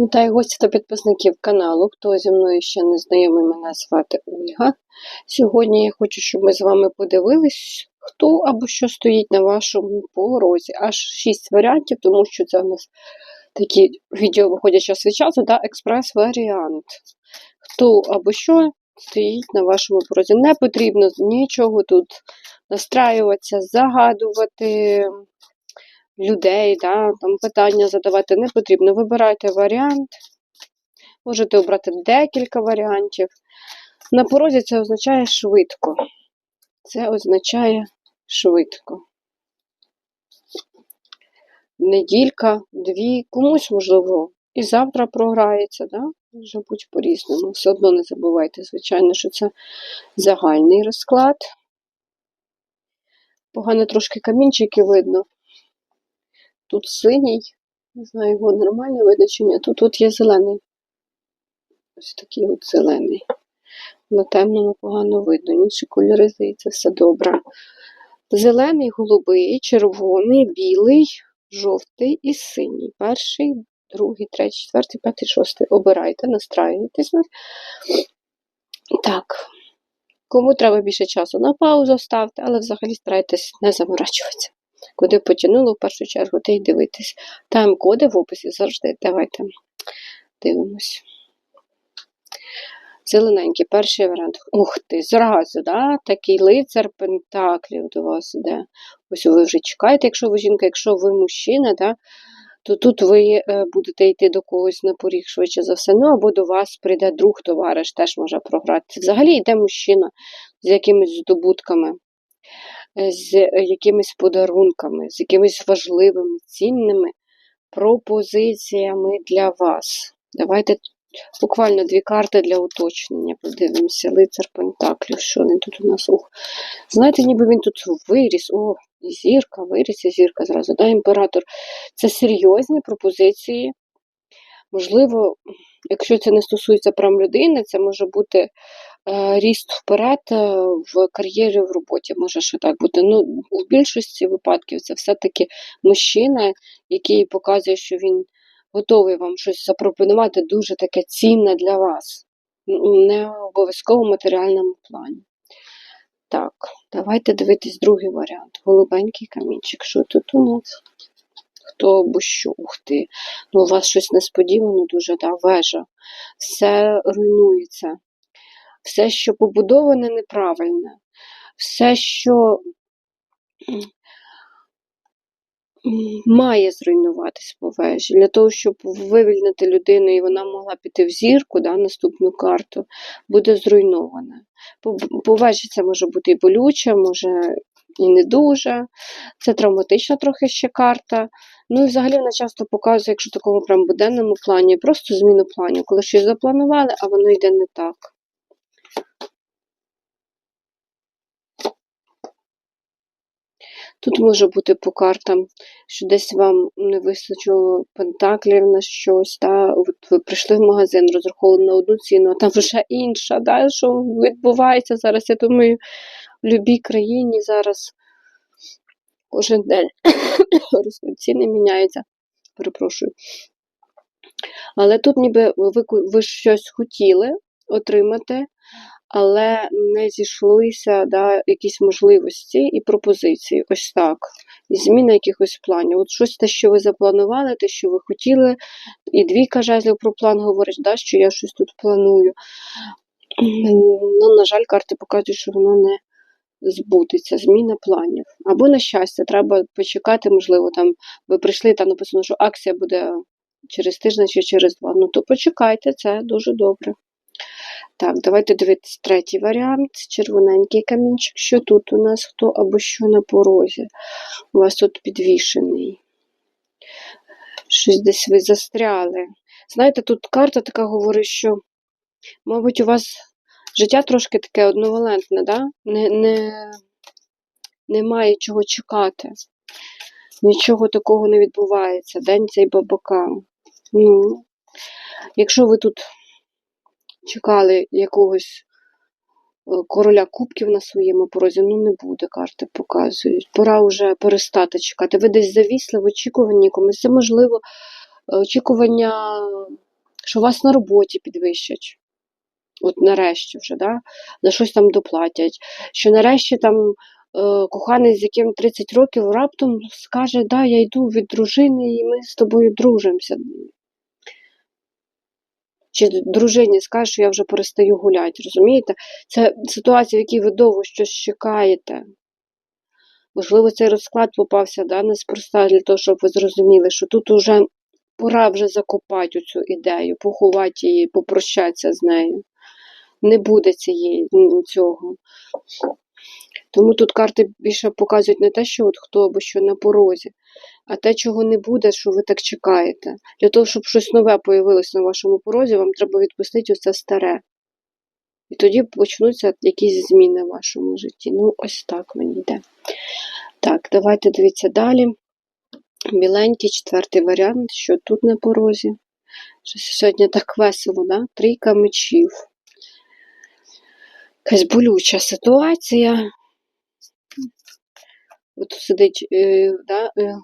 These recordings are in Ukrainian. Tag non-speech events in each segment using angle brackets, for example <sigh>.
Вітаю гості та підписників каналу. Хто зі мною ще не знайомий, мене звати Ольга. Сьогодні я хочу, щоб ми з вами подивились, хто або що стоїть на вашому порозі. Аж шість варіантів, тому що це у нас такі відео виходять час від часу, да, експрес-варіант. Хто або що стоїть на вашому порозі. Не потрібно нічого тут настраюватися, загадувати людей, да, там питання задавати не потрібно. Вибирайте варіант. Можете обрати декілька варіантів. На порозі це означає швидко. Це означає швидко. Неділька, дві, комусь, можливо, і завтра програється, да? може бути по-різному. Все одно не забувайте, звичайно, що це загальний розклад. Погано трошки камінчики видно. Тут синій, не знаю, його нормально видно чи. Тут є зелений. Ось такий от зелений. На темному погано видно. Інші кольори, здається, все добре. Зелений, голубий, червоний, білий, жовтий і синій. Перший, другий, третій, четвертий, п'ятий, шостий. Обирайте, настраюйтесь. Так. Кому треба більше часу на паузу ставте, але взагалі старайтесь не заморачуватися. Куди потягнуло в першу чергу, те й дивитись. Тайм-коди в описі завжди. Давайте дивимось. Зелененький, перший варіант. Ух ти, зразу, да? такий лицар Пентаклів до вас іде. Ось ви вже чекаєте, якщо ви жінка, якщо ви мужчина, да? то тут ви е, будете йти до когось на поріг швидше за все. Ну або до вас прийде друг товариш, теж може програти. Взагалі йде мужчина з якимись здобутками з якимись подарунками, з якимись важливими, цінними пропозиціями для вас. Давайте буквально дві карти для уточнення. Подивимося, лицар Пентаклів, що він тут у нас ух. Знаєте, ніби він тут виріс. О, зірка, виріс і зірка зразу. Да, Імператор. Це серйозні пропозиції. Можливо, якщо це не стосується прям людини, це може бути Е, ріст вперед е, в кар'єрі в роботі. Може, що так бути. Ну, в більшості випадків це все-таки мужчина, який показує, що він готовий вам щось запропонувати дуже таке цінне для вас. Не обов'язково в матеріальному плані. Так, давайте дивитись другий варіант. Голубенький камінчик. Що тут у нас? Хто або що? Ух ти. Ну, у вас щось несподівано дуже, да, вежа. Все руйнується все, що побудоване, неправильне, все, що має зруйнуватись по вежі, для того, щоб вивільнити людину, і вона могла піти в зірку, да, наступну карту, буде зруйноване. По, вежі це може бути і болюче, може і не дуже. Це травматична трохи ще карта. Ну і взагалі вона часто показує, якщо в такому прям буденному плані, просто зміну планів, коли щось запланували, а воно йде не так. Тут може бути по картам, що десь вам не вистачило пентаклів на щось, та от ви прийшли в магазин, розраховували на одну ціну, а там вже інша. Да? Що відбувається зараз? Я думаю, в будь-якій країні зараз кожен день <coughs> ціни міняються. Перепрошую. Але тут ніби ви, ви щось хотіли отримати, але не зійшлися да, якісь можливості і пропозиції. Ось так. Зміна якихось планів. От щось те, що ви запланували, те, що ви хотіли, і двійка жезлів про план говорить, да, що я щось тут планую. Ну, На жаль, карти показують, що воно не збудеться, зміна планів. Або, на щастя, треба почекати, можливо, там ви прийшли, там написано, що акція буде через тиждень чи через два. Ну, то почекайте, це дуже добре. Так, давайте дивитися третій варіант. Червоненький камінчик. Що тут у нас хто або що на порозі? У вас тут підвішений. Щось десь ви застряли. Знаєте, тут карта така говорить, що, мабуть, у вас життя трошки таке одновалентне, да? не, не, немає чого чекати. Нічого такого не відбувається. День цей бабака. Ну, Якщо ви тут чекали якогось е, короля кубків на своєму порозі, ну не буде, карти показують. Пора вже перестати чекати. Ви десь завісли в очікуванні комусь. Це можливо очікування що вас на роботі підвищать. От нарешті вже, да? за щось там доплатять. Що нарешті там е, коханий, з яким 30 років, раптом скаже, да, я йду від дружини і ми з тобою дружимося. Чи дружині скаже, що я вже перестаю гуляти, розумієте? Це ситуація, в якій ви довго щось чекаєте. Можливо, цей розклад попався да, неспроста для того, щоб ви зрозуміли, що тут уже пора вже закопати цю ідею, поховати її, попрощатися з нею. Не буде цієї цього. Тому тут карти більше показують не те, що от хто або що на порозі, а те, чого не буде, що ви так чекаєте. Для того, щоб щось нове появилось на вашому порозі, вам треба відпустити оце старе. І тоді почнуться якісь зміни в вашому житті. Ну, ось так мені йде. Так, давайте дивіться далі. Біленький, четвертий варіант, що тут на порозі. Щось сьогодні так весело, да? Трійка мечів. Якась болюча ситуація. От сидить е, да, е,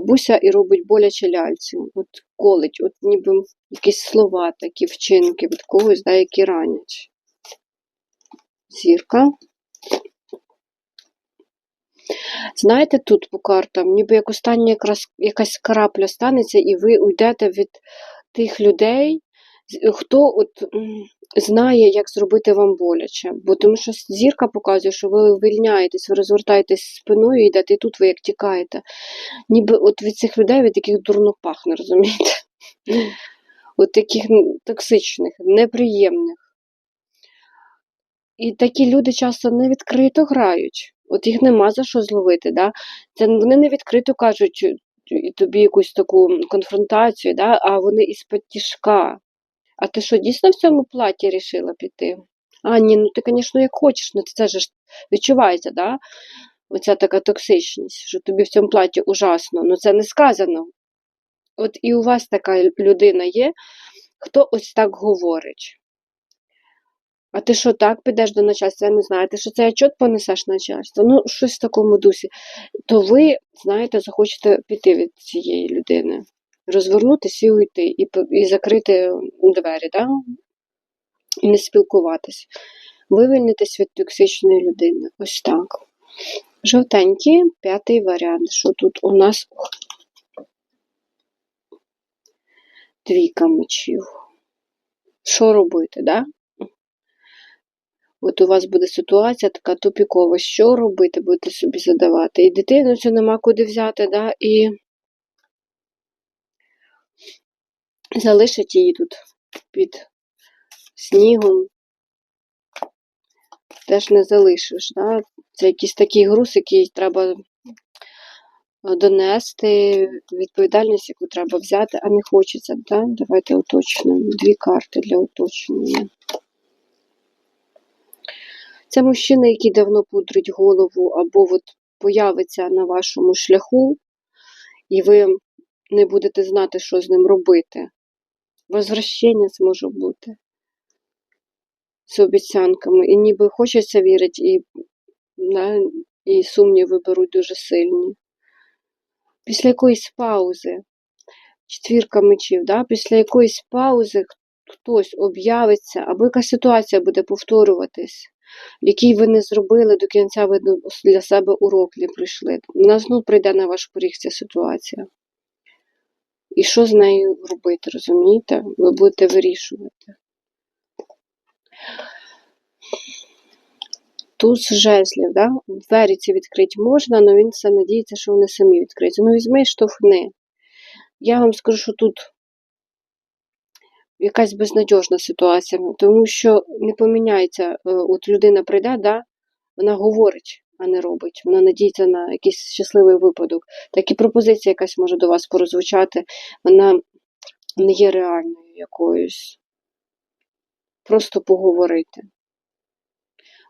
бабуся і робить боляче ляльці. От колить, от ніби якісь слова, такі вчинки від когось, да, які ранять. Зірка. Знаєте, тут по картам, ніби як остання якась крапля станеться, і ви уйдете від тих людей, хто от знає, як зробити вам боляче. Бо тому що зірка показує, що ви вивільняєтесь, ви розвертаєтесь спиною і йдете, і тут ви як тікаєте. Ніби от від цих людей, від яких дурно пахне, розумієте? От таких токсичних, неприємних. І такі люди часто не відкрито грають. От їх нема за що зловити. Да? Це вони не відкрито кажуть тобі якусь таку конфронтацію, да? а вони із-під тішка. А ти що, дійсно в цьому платі рішила піти? А, ні, ну ти, звісно, як хочеш, ну це ж відчувається, да? Оця така токсичність, що тобі в цьому платі ужасно. Ну це не сказано. От і у вас така людина є, хто ось так говорить. А ти що так підеш до начальства? Я не знаю, ти що цей отчет понесеш начальство? Ну, щось в такому дусі. То ви, знаєте, захочете піти від цієї людини, розвернутися і уйти, і, і закрити двері, да? і не спілкуватись. Вивільнитись від токсичної людини. Ось так. Жовтенький, п'ятий варіант. Що тут у нас? Двійка мечів. Що робити, да? От у вас буде ситуація така тупікова, що робити, будете собі задавати. І дитину цю нема куди взяти, да? і залишить її тут під снігом. Теж не залишиш. Да? Це якийсь такий груз, який треба е, донести, відповідальність, яку треба взяти, а не хочеться. Да? Давайте уточнимо. Дві карти для уточнення. Це мужчина, який давно пудрить голову, або от появиться на вашому шляху, і ви не будете знати, що з ним робити. Возвращення це бути з обіцянками. І ніби хочеться вірити, і, да, і сумніви беруть дуже сильні. Після якоїсь паузи, четвірка мечів, да, після якоїсь паузи хтось об'явиться, або якась ситуація буде повторюватись, в якій ви не зробили до кінця, ви для себе урок не пройшли. Вона знов прийде на ваш поріг ця ситуація. І що з нею робити, розумієте? Ви будете вирішувати. Туз жезлів, да? двері ці відкрити можна, але він все надіється, що вони самі відкриються. Ну, візьми штовхни. Я вам скажу, що тут якась безнадіжна ситуація, тому що не поміняється. е, От людина прийде, да? вона говорить, а не робить. Вона надіється на якийсь щасливий випадок. Так і пропозиція якась може до вас порозвучати, вона не є реальною якоюсь. Просто поговорити.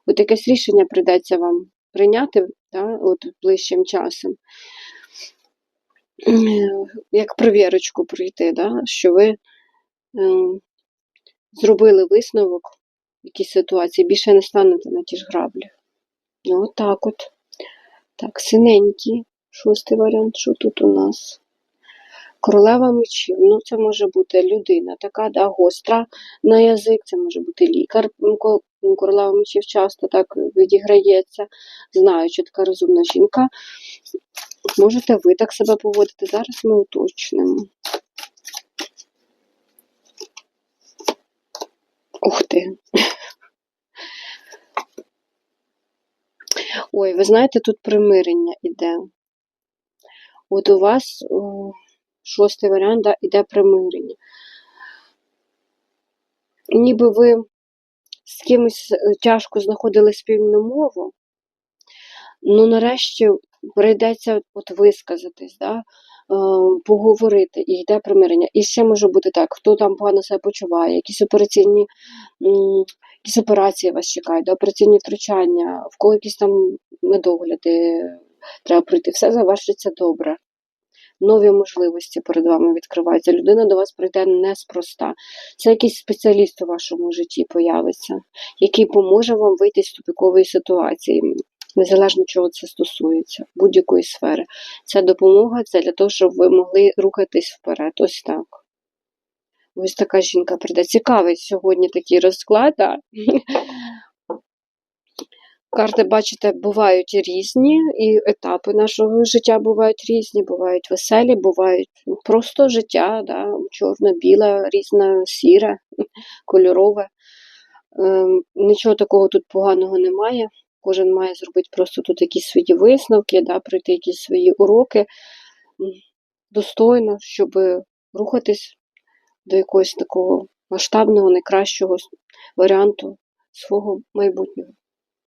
От якесь рішення прийдеться вам прийняти да, от ближчим часом. Як провірочку пройти, да, що ви е, зробили висновок в якійсь ситуації, більше не станете на ті ж граблі. Ну, отак от. Так, синенький, шостий варіант, що тут у нас? Королева мечів, ну це може бути людина, така да, гостра на язик, це може бути лікар. М, Королева мечів часто так відіграється. Знаю, що така розумна жінка. Можете ви так себе поводити. Зараз ми уточнимо. Ух ти. Ой, ви знаєте, тут примирення іде. От у вас о, шостий варіант да, іде примирення. Ніби ви з кимось е, тяжко знаходили спільну мову, ну нарешті прийдеться от висказатись, да, е, поговорити, і йде примирення. І ще може бути так, хто там погано себе почуває, якісь операційні, якісь операції вас чекають, операційні втручання, в кого якісь там медогляди треба пройти. Все завершиться добре. Нові можливості перед вами відкриваються. Людина до вас прийде неспроста. Це якийсь спеціаліст у вашому житті появиться, який поможе вам вийти з тупікової ситуації, незалежно чого це стосується, будь-якої сфери. Ця допомога це для того, щоб ви могли рухатись вперед. Ось так. Ось така жінка прийде. Цікавий сьогодні такий розклад. Да? <laughs> Карти, бачите, бувають різні, і етапи нашого життя бувають різні, бувають веселі, бувають просто життя, да, чорне-біле, різне, сіре, <laughs> кольорове. Ем, Нічого такого тут поганого немає. Кожен має зробити просто тут якісь свої висновки, да, пройти якісь свої уроки достойно, щоб рухатись до якогось такого масштабного, найкращого варіанту свого майбутнього.